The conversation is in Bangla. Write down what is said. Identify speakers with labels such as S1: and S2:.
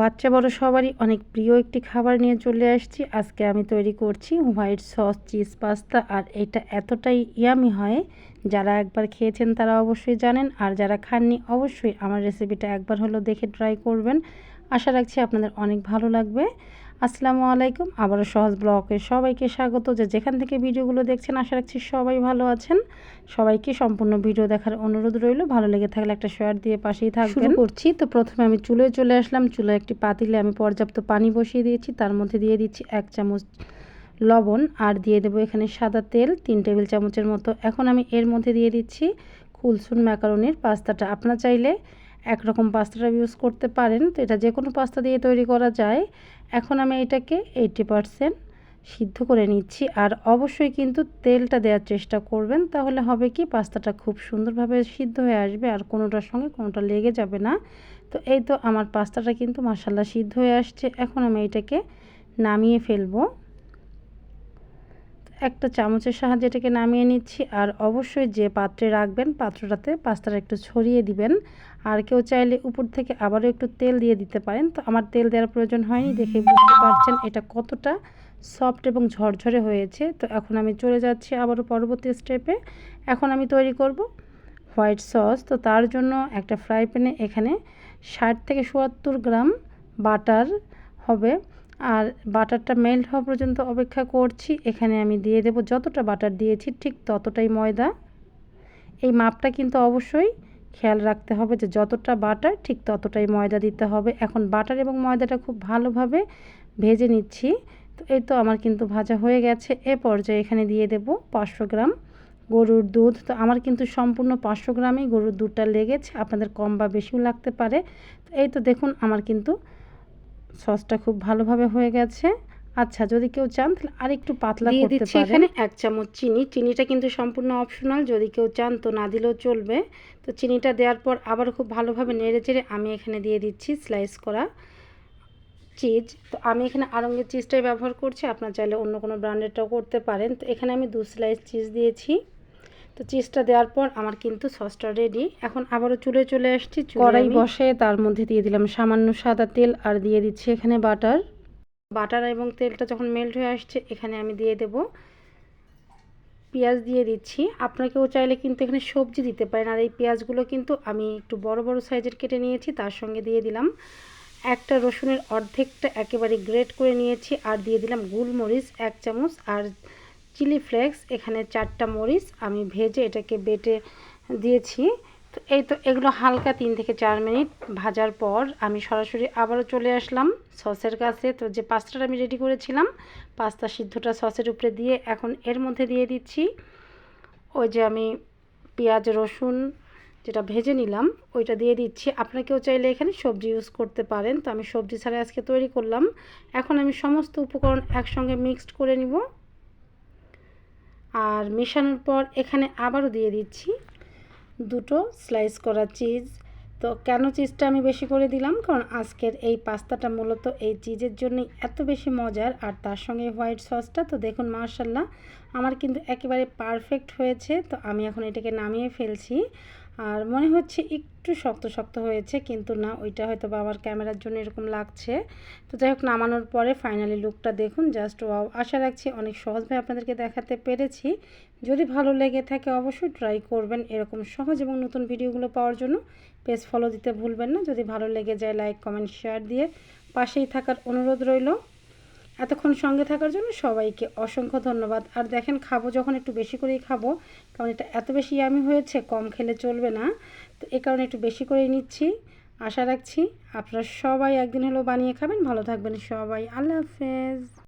S1: বাচ্চা বড় সবারই অনেক প্রিয় একটি খাবার নিয়ে চলে আসছি। আজকে আমি তৈরি করছি হোয়াইট সস, চিজ পাস্তা, আর এটা এতটাই ইয়ামি হয়, যারা একবার খেয়েছেন তারা অবশ্যই জানেন, আর যারা খাননি অবশ্যই আমার রেসিপিটা একবার হলো দেখে ট্রাই করবেন। আশা রাখছি আপনাদের অনেক ভালো লাগবে। আসসালামু আলাইকুম। আবারও সহজ ব্লকে সবাইকে স্বাগত। যে যেখান থেকে ভিডিওগুলো দেখছেন, আশা রাখছি সবাই ভালো আছেন। সবাইকে সম্পূর্ণ ভিডিও দেখার অনুরোধ রইল। ভালো লেগে থাকলে একটা শেয়ার দিয়ে পাশেই থাকবেন। করছি। তো প্রথমে আমি চুলোয় চলে আসলাম। চুলোয় একটি পাতিলে আমি পর্যাপ্ত পানি বসিয়ে দিয়েছি। তার মধ্যে দিয়ে দিচ্ছি এক চামচ লবণ আর দিয়ে দেবো এখানে সাদা তেল, তিন টেবিল চামচের মতো। এখন আমি এর মধ্যে দিয়ে দিচ্ছি কুলসুন ম্যাকারনির পাস্তাটা। আপনার চাইলে একরকম পাস্তাটা ইউজ করতে পারেন। তো এটা যে কোনো পাস্তা দিয়ে তৈরি করা যায়। এখন আমি এটাকে এইটি পারসেন্ট সিদ্ধ করে নিচ্ছি। আর অবশ্যই কিন্তু তেলটা দেওয়ার চেষ্টা করবেন। তাহলে হবে কি, পাস্তাটা খুব সুন্দরভাবে সিদ্ধ হয়ে আসবে আর কোনোটার সঙ্গে কোনোটা লেগে যাবে না। তো এই তো আমার পাস্তাটা কিন্তু মশালা সিদ্ধ হয়ে আসছে। এখন আমি এটাকে নামিয়ে ফেলব। চামচের সাহায্যে এটাকে নামিয়ে নিচ্ছি। আর অবশ্যই যে পাত্রে রাখবেন, পাত্রটাতে পাস্তাটা একটু ছড়িয়ে দিবেন। আর কেউ চাইলে উপর থেকে আবারও একটু তেল দিয়ে দিতে পারেন। তো আমার তেল দেওয়ার প্রয়োজন হয়নি দেখে বুঝতে পারছেন এটা কতটা সফট এবং ঝরঝরে হয়েছে। তো এখন আমি চলে যাচ্ছি আবারও পরবর্তী স্টেপে। এখন আমি তৈরি করব হোয়াইট সস। তো তার জন্য একটা ফ্রাই প্যানে এখানে ষাট থেকে চুয়াত্তর গ্রাম বাটার হবে। আর বাটারটা মেল্ট হওয়া পর্যন্ত অপেক্ষা করছি। এখানে আমি দিয়ে দেব যতটা বাটার দিয়েছি, ঠিক ততটাই ময়দা। এই মাপটা কিন্তু অবশ্যই খেয়াল রাখতে হবে যে যতটা বাটার, ঠিক ততটাই ময়দা দিতে হবে। এখন বাটার এবং ময়দাটা খুব ভালোভাবে ভেজে নিচ্ছি। তো এই তো আমার কিন্তু ভাজা হয়ে গেছে। এ পর্যায়ে এখানে দিয়ে দেব পাঁচশো গ্রাম গরুর দুধ। তো আমার কিন্তু সম্পূর্ণ পাঁচশো গ্রামই গরুর দুধটা লেগেছে। আপনাদের কম বা বেশিও লাগতে পারে। তো এই তো দেখুন, আমার কিন্তু সসটা খুব ভালোভাবে হয়ে গেছে। আচ্ছা যদি কেউ চান তাহলে আর একটু পাতলা দিয়ে দিচ্ছি এখানে এক চামচ চিনি। চিনিটা কিন্তু সম্পূর্ণ অপশনাল যদি কেউ চান তো না দিলেও চলবে। তো চিনিটা দেওয়ার পর আবার খুব ভালোভাবে নেড়ে চেড়ে আমি এখানে দিয়ে দিচ্ছি স্লাইস করা চিজ তো আমি এখানে আরঙ্গের চিজটাই ব্যবহার করছি। আপনার চাইলে অন্য কোনো ব্র্যান্ডেরটাও করতে পারেন। তো এখানে আমি দু স্লাইস চিজ দিয়েছি। তো চিজটা দেওয়ার পর আমার কিন্তু সসটা রেডি এখন আবারও চুলে চলে আসছি কড়াই বসে তার মধ্যে দিয়ে দিলাম সামান্য সাদা তেল আর দিয়ে দিচ্ছি এখানে বাটার। বাটার এবং তেলটা যখন মেল্ট হয়ে আসছে এখানে আমি দিয়ে দেব পেঁয়াজ দিয়ে দিচ্ছি। আপনাকেও চাইলে কিন্তু এখানে সবজি দিতে পারেন। আর এই পেঁয়াজগুলো কিন্তু আমি একটু বড় বড় সাইজের কেটে নিয়েছি তার সঙ্গে দিয়ে দিলাম একটা রসুনের অর্ধেকটা একেবারে গ্রেট করে নিয়েছি। আর দিয়ে দিলাম গুলমরিচ এক চামচ আর চিলি ফ্লেক্স, এখানে চারটা মরিচ আমি ভেজে এটাকে বেটে দিয়েছি। তো এই তো এগুলো হালকা তিন থেকে চার মিনিট ভাজার পর আমি সরাসরি আবারও চলে আসলাম সসের কাছে। তো যে পাস্তাটা আমি রেডি করেছিলাম, পাস্তা সিদ্ধটা সসের উপরে দিয়ে এখন এর মধ্যে দিয়ে দিচ্ছি। ওই যে আমি পেঁয়াজ, রসুন যেটা ভেজে নিলাম, ওইটা দিয়ে দিচ্ছি। আপনাকেও চাইলে এখানে সবজি ইউজ করতে পারেন। তো আমি সবজি ছাড়া আজকে তৈরি করলাম। এখন আমি সমস্ত উপকরণ একসঙ্গে মিক্সড করে নিব। আর মেশানোর পর এখানে আবারও দিয়ে দিচ্ছি দুটো স্লাইস করা চিজ তো কেন চিজটা আমি বেশি করে দিলাম? কারণ আজকের এই পাস্তাটা মূলত এই চিজের জন্যই এত বেশি মজার। আর তার সঙ্গে হোয়াইট সসটা তো দেখুন মার্শাল্লাহ আমার কিন্তু একেবারে পারফেক্ট হয়েছে। তো আমি এখন এটাকে নামিয়ে ফেলছি। আর মনে হচ্ছে একটু শক্ত শক্ত হয়েছে, কিন্তু না, ওইটা হয়তো বা আমার ক্যামেরার জন্য এরকম লাগছে। তো যাই হোক, নামানোর পরে ফাইনালি লুকটা দেখুন জাস্ট ওয়াও আশা রাখছি অনেক সহজভাবে আপনাদেরকে দেখাতে পেরেছি। যদি ভালো লেগে থাকে অবশ্যই ট্রাই করবেন এরকম সহজ এবং নতুন ভিডিওগুলো পাওয়ার জন্য। পেজ ফলো দিতে ভুলবেন না, যদি ভালো লেগে যায় লাইক কমেন্ট শেয়ার দিয়ে পাশেই থাকার অনুরোধ রইল। এতক্ষণ সঙ্গে থাকার জন্য সবাইকে অসংখ্য ধন্যবাদ। আর দেখেন, খাব যখন একটু বেশি করেই খাব, কারণ এটা এত বেশি আমি হয়েছে, কম খেলে চলবে না। তো এ কারণে একটু বেশি করেই নিচ্ছি। আশা রাখছি আপনারা সবাই একদিন হলেও বানিয়ে খাবেন। ভালো থাকবেন সবাই। আল্লাহ হাফেজ।